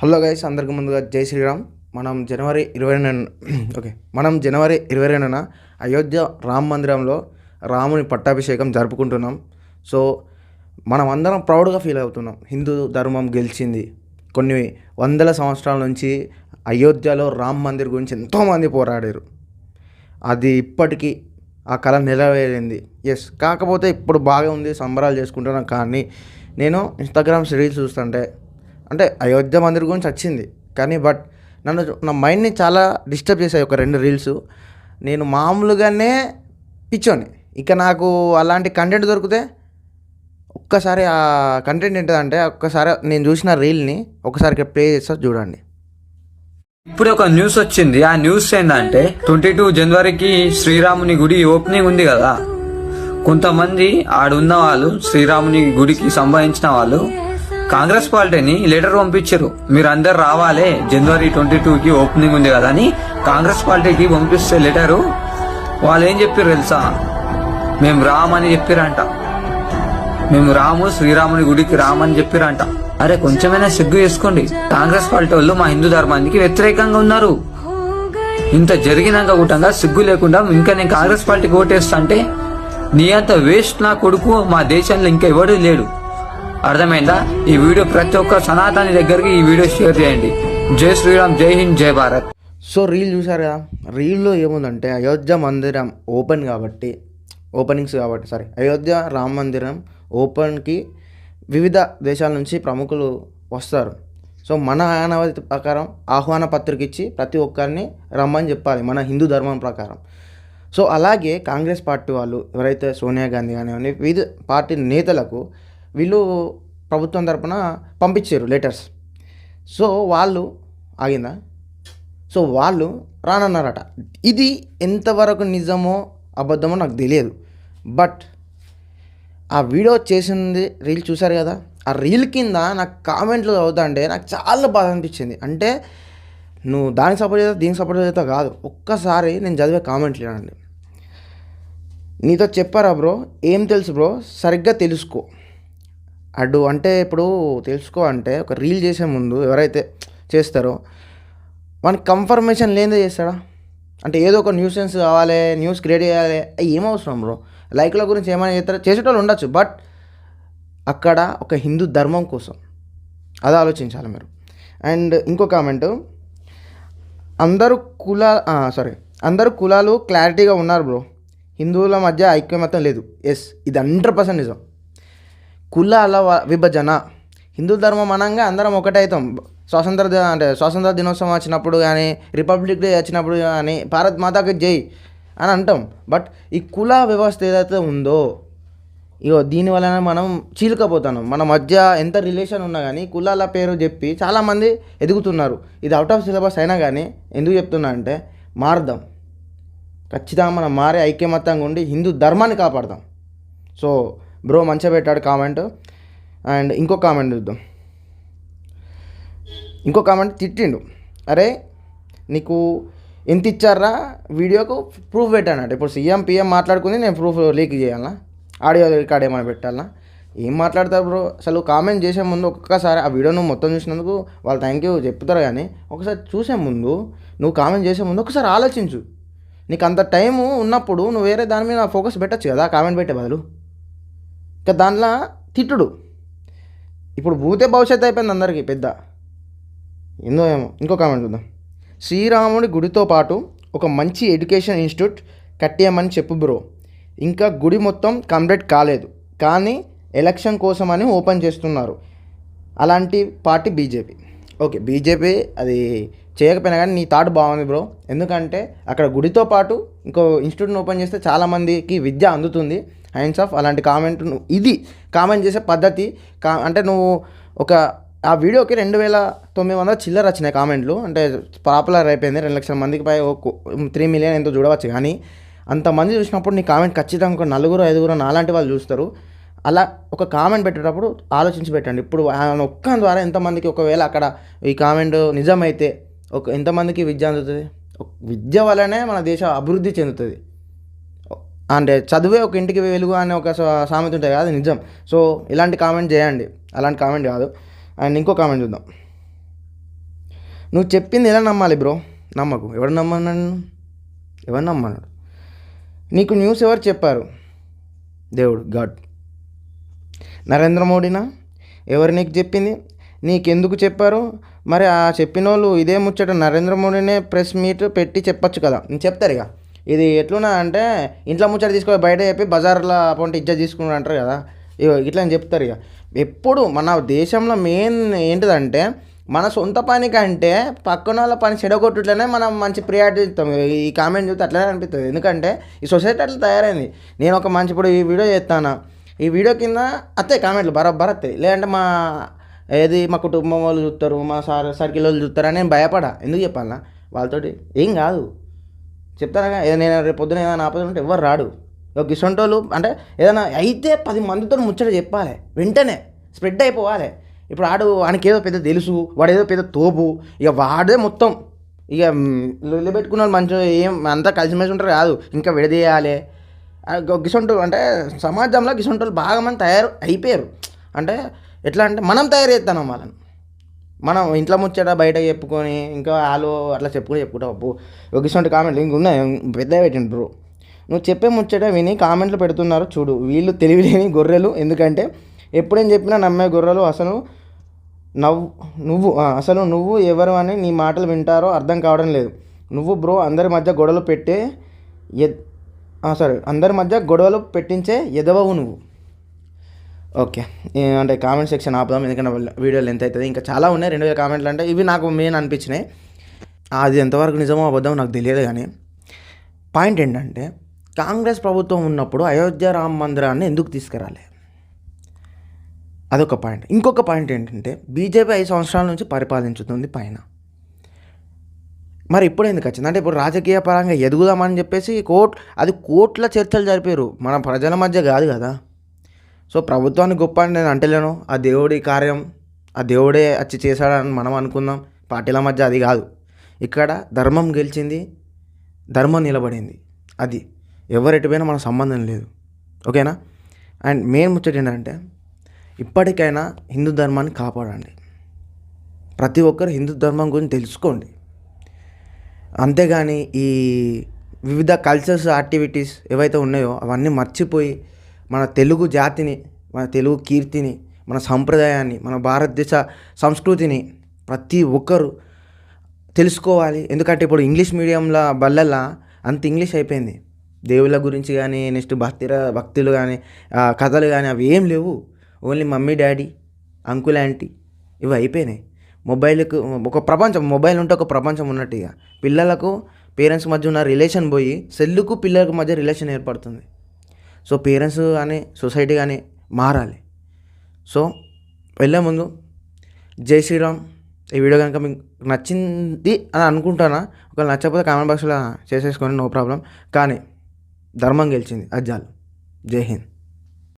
Hello guys అందరికి ముందుగా జై శ్రీరామ్. మనం జనవరి ఇరవై రెండు ఓకే మనం జనవరి ఇరవై రెండున అయోధ్య రామ మందిరంలో రాముని పట్టాభిషేకం జరుపుకుంటున్నాం. సో మనం అందరం ప్రౌడ్గా ఫీల్ అవుతున్నాం. హిందూ ధర్మం గెలిచింది. కొన్ని వందల సంవత్సరాల నుంచి అయోధ్యలో రామ్ మందిర్ గురించి ఎంతోమంది పోరాడారు. అది ఇప్పటికీ ఆ కళ నెరవేరింది. ఎస్ కాకపోతే ఇప్పుడు బాగా ఉంది సంబరాలు చేసుకుంటున్నాం. కానీ నేను ఇన్స్టాగ్రామ్ రీల్స్ చూస్తుంటే అంటే అయోధ్య మందిర్ గురించి వచ్చింది. కానీ బట్ నన్ను నా మైండ్ని చాలా డిస్టర్బ్ చేశాయి ఒక రెండు రీల్స్. నేను మామూలుగానే పిచ్చోని. ఇక నాకు అలాంటి కంటెంట్ దొరికితే ఒక్కసారి ఆ కంటెంట్ ఏంటంటే ఒక్కసారి నేను చూసిన రీల్ని ఒకసారి ఇక్కడ ప్లే చేస్తా చూడండి. ఇప్పుడు ఒక న్యూస్ వచ్చింది. ఆ న్యూస్ ఏంటంటే ట్వంటీ టూ జనవరికి శ్రీరాముని గుడి ఓపెనింగ్ ఉంది కదా. కొంతమంది ఆడున్న వాళ్ళు శ్రీరాముని గుడికి సంబంధించిన వాళ్ళు కాంగ్రెస్ పార్టీని లెటర్ పంపించారు. మీరు అందరు రావాలే. జనవరి ట్వంటీ టూ కి ఓపెనింగ్ ఉంది కదా అని కాంగ్రెస్ పార్టీకి పంపిస్తే లెటరు వాళ్ళు ఏం చెప్పారు తెలుసా? మేము రామని చెప్పారంట. మేము రాము శ్రీరాముని గుడికి రామని చెప్పారంట. అరే కొంచెమైనా సిగ్గు చేసుకోండి. కాంగ్రెస్ పార్టీ వాళ్ళు మా హిందూ ధర్మానికి వ్యతిరేకంగా ఉన్నారు. ఇంత జరిగినాక కూటంగా సిగ్గు లేకుండా ఇంకా నేను కాంగ్రెస్ పార్టీకి ఓటేస్తా అంటే నీ అంత వేస్ట్ నా కొడుకు మా దేశంలో ఇంకా ఎవడూ లేడు. అర్థమైందా? ఈ వీడియో ప్రతి ఒక్క సనాతని దగ్గరికి ఈ వీడియో షేర్ చేయండి. జై శ్రీరామ్ జై హింద్ జై భారత్. సో రీల్ చూసారు కదా? రీల్లో ఏముందంటే అయోధ్య మందిరం ఓపెన్ కాబట్టి ఓపెనింగ్స్ కాబట్టి సారీ అయోధ్య రామ మందిరం ఓపెన్కి వివిధ దేశాల నుంచి ప్రముఖులు వస్తారు. సో మన ఆనవాయితీ ప్రకారం ఆహ్వాన పత్రిక ఇచ్చి ప్రతి ఒక్కరిని రమ్మని చెప్పాలి మన హిందూ ధర్మం ప్రకారం. సో అలాగే కాంగ్రెస్ పార్టీ వాళ్ళు ఎవరైతే సోనియా గాంధీ కానివ్వండి వివిధ పార్టీ నేతలకు వీళ్ళు ప్రభుత్వం తరపున పంపించారు లెటర్స్ సో వాళ్ళు ఆగిందా? సో వాళ్ళు రానన్నారట. ఇది ఎంతవరకు నిజమో అబద్ధమో నాకు తెలియదు. బట్ ఆ వీడియో చేసింది రీల్ చూశారు కదా? ఆ రీల్ కింద నాకు కామెంట్లు చదువుతుంటే నాకు చాలా బాధ అనిపించింది. అంటే నువ్వు దానికి సపోర్ట్ చేస్తా దీనికి సపోర్ట్ చేస్తా కాదు. ఒక్కసారి నేను చదివే కామెంట్లు వినండి. నీతో చెప్పారా బ్రో? ఏం తెలుసు బ్రో? సరిగ్గా తెలుసుకో. అడు అంటే ఇప్పుడు తెలుసుకో అంటే ఒక రీల్ చేసే ముందు ఎవరైతే చేస్తారో మనకి కన్ఫర్మేషన్ లేదే చేస్తాడా? అంటే ఏదో ఒక న్యూసెన్స్ కావాలి న్యూస్ క్రియేట్ చేయాలి అవి ఏం అవసరం బ్రో లైక్ల గురించి ఏమైనా చేస్తారో? చేసేటోళ్ళు ఉండొచ్చు బట్ అక్కడ ఒక హిందూ ధర్మం కోసం అది ఆలోచించాలి మీరు. అండ్ ఇంకో కామెంట్ అందరూ కుల సారీ అందరూ కులాలు క్లారిటీగా ఉన్నారు బ్రో హిందువుల మధ్య ఐక్యమత్యం లేదు. ఎస్ ఇది హండ్రెడ్ పర్సెంట్ నిజం. కులాల వ- విభజన. హిందూ ధర్మం అనంగా అందరం ఒకటే అవుతాం స్వాతంత్ర అంటే స్వాతంత్ర దినోత్సవం వచ్చినప్పుడు కానీ రిపబ్లిక్ డే వచ్చినప్పుడు కానీ భారత్ మాతాకి జై అని అంటాం. బట్ ఈ కుల వ్యవస్థ ఏదైతే ఉందో ఇగో దీని వలన మనం చీలికపోతున్నాం. మన మధ్య ఎంత రిలేషన్ ఉన్నా కానీ కులాల పేరు చెప్పి చాలామంది ఎదుగుతున్నారు. ఇది అవుట్ ఆఫ్ సిలబస్ అయినా కానీ ఎందుకు చెప్తున్నా అంటే మారుదాం. ఖచ్చితంగా మనం మారే ఐక్యమత్యంగా ఉండి హిందూ ధర్మాన్ని కాపాడదాం. సో బ్రో మంచిగా పెట్టాడు కామెంట్ అండ్ ఇంకో కామెంట్ చూద్దాం. ఇంకో కామెంట్ తిట్టిండు. అరే నీకు ఎంత ఇచ్చారా? వీడియోకు ప్రూఫ్ పెట్టానట. ఇప్పుడు సీఎం పిఎం మాట్లాడుకుంది నేను ప్రూఫ్ లీక్ చేయాలనా ఆడియో రికార్డ్ ఏమైనా పెట్టాలనా ఏం మాట్లాడతారు బ్రో అసలు కామెంట్ చేసే ముందు ఒక్కసారి ఆ వీడియో నువ్వు మొత్తం చూసినందుకు వాళ్ళు థ్యాంక్ యూ చెప్తారు కానీ ఒకసారి చూసే ముందు నువ్వు కామెంట్ చేసే ముందు ఒకసారి ఆలోచించు. నీకు అంత టైము ఉన్నప్పుడు నువ్వు వేరే దాని మీద ఫోకస్ పెట్టచ్చు కదా కామెంట్ పెట్టే బదులు. ఇంకా దాంట్లో తిట్టుడు. ఇప్పుడు భూతే భవిష్యత్తు అయిపోయింది అందరికీ పెద్ద. ఏందో ఏమో. ఇంకో కామెంట్ చూద్దాం. శ్రీరాముడి గుడితో పాటు ఒక మంచి ఎడ్యుకేషన్ ఇన్స్టిట్యూట్ కట్టేయమని చెప్పు బ్రో. ఇంకా గుడి మొత్తం కంప్లీట్ కాలేదు. కానీ ఎలక్షన్ కోసమని ఓపెన్ చేస్తున్నారు. అలాంటి పార్టీ బీజేపీ. ఓకే బీజేపీ అది చేయకపోయినా కానీ నీ థాట్ బాగుంది బ్రో. ఎందుకంటే అక్కడ గుడితో పాటు ఇంకో ఇన్స్టిట్యూట్ని ఓపెన్ చేస్తే చాలామందికి విద్య అందుతుంది. హ్యాండ్స్ ఆఫ్ అలాంటి కామెంట్ నువ్వు ఇది కామెంట్ చేసే పద్ధతి కా అంటే నువ్వు ఒక ఆ వీడియోకి రెండు వేల తొమ్మిది వందల చిల్లర వచ్చినాయి కామెంట్లు. అంటే పాపులర్ అయిపోయింది. రెండు లక్షల మందికి పై త్రీ మిలియన్ ఎంతో చూడవచ్చు. కానీ అంతమంది చూసినప్పుడు నీ కామెంట్ ఖచ్చితంగా ఒక నలుగురు ఐదుగురు నాలాంటి వాళ్ళు చూస్తారు. అలా ఒక కామెంట్ పెట్టేటప్పుడు ఆలోచించి పెట్టండి. ఇప్పుడు ఆయన ఒక్క ద్వారా ఎంతమందికి ఒకవేళ అక్కడ ఈ కామెంట్ నిజమైతే ఒక ఎంతమందికి విద్య అందుతుంది? విద్య వల్లనే మన దేశం అభివృద్ధి చెందుతుంది. అంటే చదివే ఒక ఇంటికి వెలుగు అనే ఒక సామెత ఉంటుంది కదా అది నిజం. సో ఇలాంటి కామెంట్ చేయండి. అలాంటి కామెంట్ కాదు. అండ్ ఇంకో కామెంట్ చూద్దాం. నువ్వు చెప్పింది ఎలా నమ్మాలి బ్రో? నమ్మకు. ఎవడు నమ్మన్నాడు ఎవరు నమ్మన్నాడు? నీకు న్యూస్ ఎవరు చెప్పారు? దేవుడు గాడ్. నరేంద్ర మోడీనా? ఎవరు నీకు చెప్పింది? నీకెందుకు చెప్పారు? మరి ఆ చెప్పిన వాళ్ళు ఇదే ముచ్చట నరేంద్ర మోడీనే ప్రెస్ మీట్ పెట్టి చెప్పచ్చు కదా. నేను చెప్తారు ఇక. ఇది ఎట్లున్నా అంటే ఇంట్లో ముచ్చట తీసుకొని బయట చెప్పి బజార్లో పొంటి ఇజ్జ తీసుకుని అంటారు కదా. ఇగో ఇట్లా అని చెప్తారు ఇక ఎప్పుడు మన దేశంలో మెయిన్ ఏంటిదంటే మన సొంత పని కంటే పక్కన వాళ్ళ పని చెడగొట్టుట్లనే మనం మంచి ప్రియారిటీ ఇస్తాం. ఈ కామెంట్ చూస్తే అట్లనే అనిపిస్తుంది. ఎందుకంటే ఈ సొసైటీ అట్లా తయారైంది. నేను ఒక మంచి ఇప్పుడు ఈ వీడియో చేస్తాను. ఈ వీడియో కింద అత్తాయి కామెంట్లు బరాబర్ అత్తాయి. లేదంటే మా ఏది మా కుటుంబం వాళ్ళు చూస్తారు మా సార్ సర్కిల్ వాళ్ళు చూస్తారు అని నేను భయపడా. ఎందుకు చెప్పాలా వాళ్ళతోటి ఏం కాదు. చెప్తాను నేను రేపు పొద్దున ఏదైనా ఆపద ఉంటే ఎవరు రాడు? ఒక గిసొంటోళ్ళు అంటే ఏదైనా అయితే పది మందితో ముచ్చట చెప్పాలి. వెంటనే స్ప్రెడ్ అయిపోవాలి. ఇప్పుడు ఆడు వానికి ఏదో పెద్ద తెలుసు వాడు ఏదో పెద్ద తోపు ఇక వాడే మొత్తం. ఇక లొల్లి పెట్టుకున్న వాళ్ళు మంచిగా ఏం అంతా కలిసిమెలిసి ఉంటారు కాదు ఇంకా విడదీయాలి. గిసొంటు అంటే సమాజంలో గిసొంటోళ్ళు బాగా మంది తయారు అయిపోయారు. అంటే ఎట్లా అంటే మనం తయారు చేస్తాం వాళ్ళని. మనం ఇంట్లో ముచ్చట బయట చెప్పుకొని ఇంకా వాళ్ళు అట్లా చెప్పుకొని చెప్పుకుంటావు అప్పు ఒక కామెంట్లు ఇంక ఉన్నాయి. పెద్ద పెట్టిండు బ్రో నువ్వు చెప్పే ముచ్చట విని కామెంట్లు పెడుతున్నారు చూడు. వీళ్ళు తెలివిలేని గొర్రెలు. ఎందుకంటే ఎప్పుడేం చెప్పినా నమ్మే గొర్రెలు అసలు నవ్వు నువ్వు అసలు నువ్వు ఎవరు అని నీ మాటలు వింటారో అర్థం కావడం లేదు. నువ్వు బ్రో అందరి మధ్య గొడవలు పెట్టే ఎద్ సారీ అందరి మధ్య గొడవలు పెట్టించే ఎదవవు నువ్వు. ఓకే. అంటే కామెంట్ సెక్షన్ ఆపుదాం ఎందుకంటే వీడియోలు వీడియో లెంత్ అవుతుంది ఇంకా చాలా ఉన్నాయి రెండు వేల కామెంట్లు అంటే ఇవి నాకు మెయిన్ అనిపించినాయి. అది ఎంతవరకు నిజమో అబద్ధం నాకు తెలియదు కానీ పాయింట్ ఏంటంటే కాంగ్రెస్ ప్రభుత్వం ఉన్నప్పుడు అయోధ్య రామ మందిరాన్ని ఎందుకు తీసుకురాలి? అదొక పాయింట్ ఇంకొక పాయింట్ ఏంటంటే బీజేపీ ఐదు సంవత్సరాల నుంచి పరిపాలించుతుంది పైన. మరి ఇప్పుడు ఎందుకు వచ్చింది? అంటే ఇప్పుడు రాజకీయ పరంగా ఎదుగుదామని చెప్పేసి కోట్ అది కోట్ల చర్చలు జరిపారు. మన ప్రజల మధ్య కాదు కదా. సో ప్రభుత్వానికి గొప్ప అని నేను అంటలేను. ఆ దేవుడి కార్యం ఆ దేవుడే వచ్చి చేశాడని మనం అనుకుందాం. పార్టీల మధ్య అది కాదు. ఇక్కడ ధర్మం గెలిచింది ధర్మం నిలబడింది. అది ఎవరెటు పోయినా మన సంబంధం లేదు. ఓకేనా? అండ్ మెయిన్ ముచ్చట ఏంటంటే ఇప్పటికైనా హిందూ ధర్మాన్ని కాపాడండి. ప్రతి ఒక్కరు హిందూ ధర్మం గురించి తెలుసుకోండి. అంతేగాని ఈ వివిధ కల్చర్స్ యాక్టివిటీస్ ఏవైతే ఉన్నాయో అవన్నీ మర్చిపోయి మన తెలుగు జాతిని మన తెలుగు కీర్తిని మన సంప్రదాయాన్ని మన భారతదేశ సంస్కృతిని ప్రతి ఒక్కరు తెలుసుకోవాలి. ఎందుకంటే ఇప్పుడు ఇంగ్లీష్ మీడియంలో బల్లల్లా అంత ఇంగ్లీష్ అయిపోయింది. దేవుళ్ళ గురించి కానీ నెక్స్ట్ భక్తి భక్తులు కానీ కథలు కానీ అవి ఏం లేవు. Only mummy daddy uncle aunty ఇవి అయిపోయినాయి. మొబైల్కు ఒక ప్రపంచం మొబైల్ ఉంటే ఒక ప్రపంచం ఉన్నట్టు ఇక. పిల్లలకు పేరెంట్స్ మధ్య ఉన్న రిలేషన్ పోయి సెల్లుకు పిల్లలకు మధ్య రిలేషన్ ఏర్పడుతుంది. సో పేరెంట్స్ కానీ సొసైటీ కానీ మారాలి. సో వెళ్ళే ముందు జై శ్రీరామ్ ఈ వీడియో కనుక మీకు నచ్చింది అని అనుకుంటానా ఒకవేళ నచ్చకపోతే కామెంట్ బాక్స్లో చేసేసుకోండి నో ప్రాబ్లం. కానీ ధర్మం గెలిచింది అజ్జాలు జై హింద్.